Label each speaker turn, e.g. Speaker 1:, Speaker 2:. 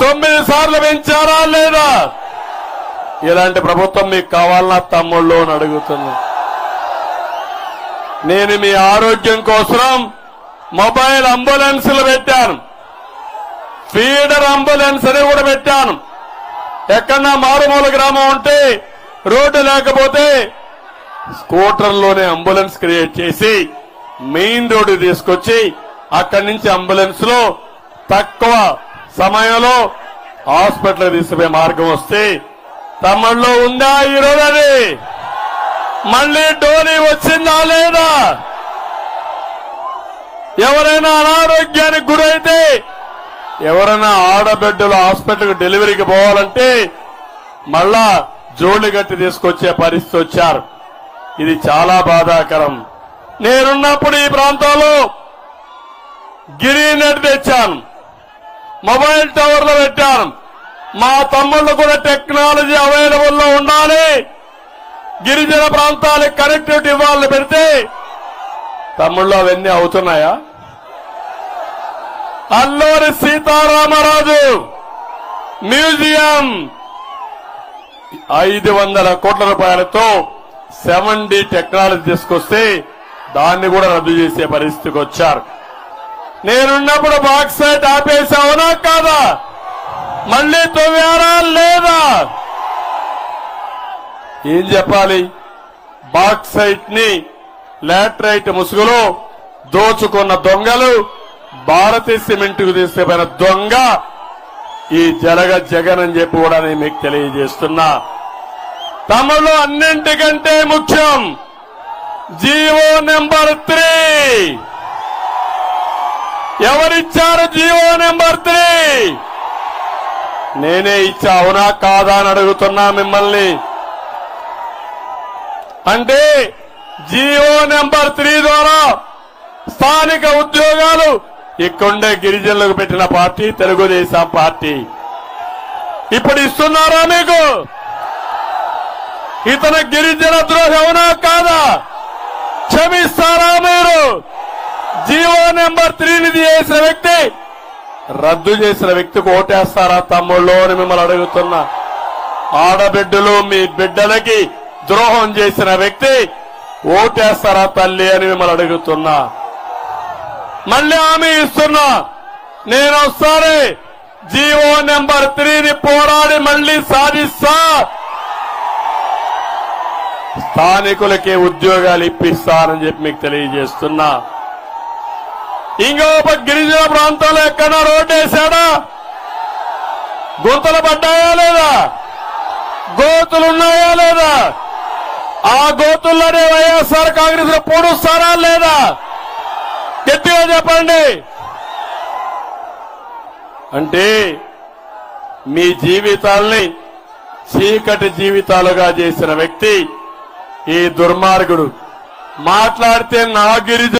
Speaker 1: తొమ్మిది సార్లు పెంచారా లేదా? ఇలాంటి ప్రభుత్వం మీకు కావాలన్నా తమ్ముళ్ళు అని అడుగుతున్నా. నేను మీ ఆరోగ్యం కోసం మొబైల్ అంబులెన్స్లు పెట్టాను. ఫీడర్ అంబులెన్స్ అని కూడా పెట్టాను. ఎక్కడన్నా మారుమూల గ్రామం ఉంటే రోడ్డు లేకపోతే స్కూటర్లోనే అంబులెన్స్ క్రియేట్ చేసి మెయిన్ రోడ్డు తీసుకొచ్చి అక్కడి నుంచి అంబులెన్స్లో తక్కువ సమయంలో హాస్పిటల్ తీసుకుపోయే మార్గం వస్తే తమలో ఉందా ఈరోజు అది? మళ్ళీ డోనీ వచ్చిందా లేదా? ఎవరైనా అనారోగ్యానికి గురైతే ఎవరైనా ఆడబిడ్డలు హాస్పిటల్కి డెలివరీకి పోవాలంటే మళ్ళా జోళ్ళు గట్టి తీసుకొచ్చే పరిస్థితి వచ్చారు. ఇది చాలా బాధాకరం. నేనున్నప్పుడు ఈ ప్రాంతంలో గిరి నెట్ తెచ్చాను. మొబైల్ టవర్లు పెట్టారు మా తమ్ముళ్ళు కూడా టెక్నాలజీ అవైలబుల్లో ఉండాలి. గిరిజన ప్రాంతాలకు కనెక్టివిటీ ఇవ్వాలని పెడితే తమ్ముళ్ళు అవన్నీ అవుతున్నాయా? అల్లూరి సీతారామరాజు మ్యూజియం ఐదు వందల కోట్ల రూపాయలతో సెవెన్ టెక్నాలజీ తీసుకొస్తే దాన్ని కూడా రద్దు చేసే పరిస్థితికి వచ్చారు. నేనున్నప్పుడు బాక్సైట్ ఆపేసావునా కాదా? మళ్ళీ తొవ్వారా లేదా? ఏం చెప్పాలి? బాక్సైట్ని లాట్రైట్ ముసుగులో దోచుకున్న దొంగలు భారతీయ సిమెంట్కు తీసుకుపోయిన దొంగ ఈ జలగ జగన్ అని చెప్పి కూడా నేను మీకు తెలియజేస్తున్నా. తమలో అన్నింటికంటే ముఖ్యం జీవో నెంబర్ త్రీ. ఎవరిచ్చారు జీవో నెంబర్ త్రీ? నేనే ఇచ్చా అవునా కాదా అని అడుగుతున్నా మిమ్మల్ని. అంటే జీవో నెంబర్ త్రీ ద్వారా స్థానిక ఉద్యోగాలు ఇక్కడుండే గిరిజనులకు పెట్టిన పార్టీ తెలుగుదేశం పార్టీ. ఇప్పుడు ఇస్తున్నారా మీకు? ఇతను గిరిజన ద్రోహి అవునా కాదా? క్షమిస్తారా మీరు? జీవో నెంబర్ త్రీని చేసిన వ్యక్తి రద్దు చేసిన వ్యక్తికి ఓటేస్తారా తమ్ముళ్ళు అని మిమ్మల్ని అడుగుతున్నా. ఆడబిడ్డలు మీ బిడ్డలకి ద్రోహం చేసిన వ్యక్తి ఓటేస్తారా తల్లి అని మిమ్మల్ని అడుగుతున్నా. మళ్ళీ హామీ ఇస్తున్నా. నేను ఒకసారి జీవో నెంబర్ త్రీని పోరాడి మళ్ళీ సాధిస్తా. స్థానికులకే ఉద్యోగాలు ఇప్పిస్తానని చెప్పి మీకు తెలియజేస్తున్నా. ఇంకో గిరిజన ప్రాంతంలో ఎక్కడ? రోడ్డు వేశాడా గుంతలు పడ్డాయా లేదా? గోతులున్నాయా లేదా? ఆ గోతుల్లోనే వైఎస్ఆర్ కాంగ్రెస్లో పూడుస్తారా లేదా? గట్టిగా చెప్పండి. అంటే మీ జీవితాల్ని చీకటి జీవితాలుగా చేసిన వ్యక్తి ఈ దుర్మార్గుడు. మాట్లాడితే నా గిరిజ